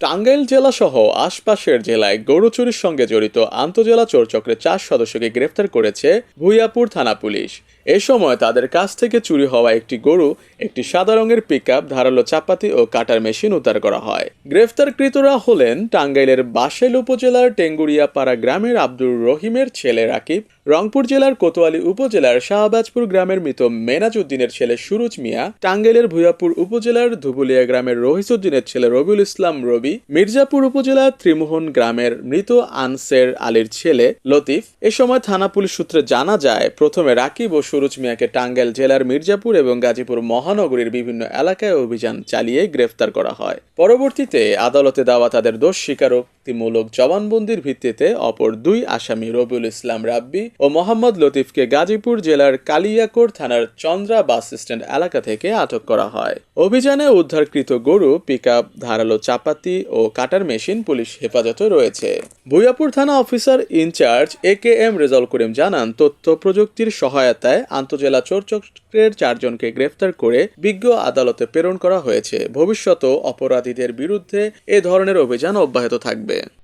টাঙ্গাইল জেলা সহ আশপাশের জেলায় গরু চুরির সঙ্গে জড়িত আন্তজেলা চোরচক্রের চার সদস্যকে গ্রেফতার করেছে ভুইয়াপুর থানা পুলিশ। এ সময় তাদের কাছ থেকে চুরি হওয়া একটি গরু একটি সাদা রঙের পিক আপ ধারালো চাপাতি ও কাটার মেশিন উদ্ধার করা হয়। গ্রেফতারকৃতরা হলেন টাঙ্গাইলের বাসেল উপজেলার টেঙ্গুরিয়াপাড়া গ্রামের আব্দুর রহিমের ছেলে রাকিব রংপুর জেলার কোতোয়ালি উপজেলার শাহবাজপুর গ্রামের মৃত মেনাজউদ্দিনের ছেলে সুরুজ মিয়া টাঙ্গেলের ভুয়াপুর উপজেলার ধুবুলিয়া গ্রামের রহিসউদ্দিনের ছেলে রবিউল ইসলাম রবি, মির্জাপুর উপজেলার ত্রিমোহন গ্রামের মৃত আনসের আলীর ছেলে লতিফ। এ সময় থানা পুলিশ সূত্রে জানা যায়, প্রথমে রাকিব ও সুরুজ মিয়াকে টাঙ্গাইল জেলার মির্জাপুর এবং গাজীপুর মহানগরীর বিভিন্ন এলাকায় অভিযান চালিয়ে গ্রেফতার করা হয়। পরবর্তীতে আদালতে দেওয়া তাদের দোষ স্বীকারোক্তিমূলক জবানবন্দির ভিত্তিতে অপর দুই আসামি রবিউল ইসলাম রাব্বি ও মোহাম্মদ লতিফকে গাজীপুর জেলার কালিয়াকোট থানার চন্দ্রা বাস স্ট্যান্ড এলাকা থেকে আটক করা হয়। অভিযানে উদ্ধারকৃত গরু, পিকআপ, ধারালো চাপাতি ও কাটার মেশিন পুলিশ হেফাজতে রয়েছে। ভুইয়াপুর থানা officer in charge A K M Rezaul Karim জানান, তথ্য প্রযুক্তির সহায়তায় আন্তজেলা চোরচক্রের চারজনকে গ্রেফতার করে বিজ্ঞ আদালতে প্রেরণ করা হয়েছে। ভবিষ্যতেও অপরাধীদের বিরুদ্ধে এ ধরনের অভিযান অব্যাহত থাকবে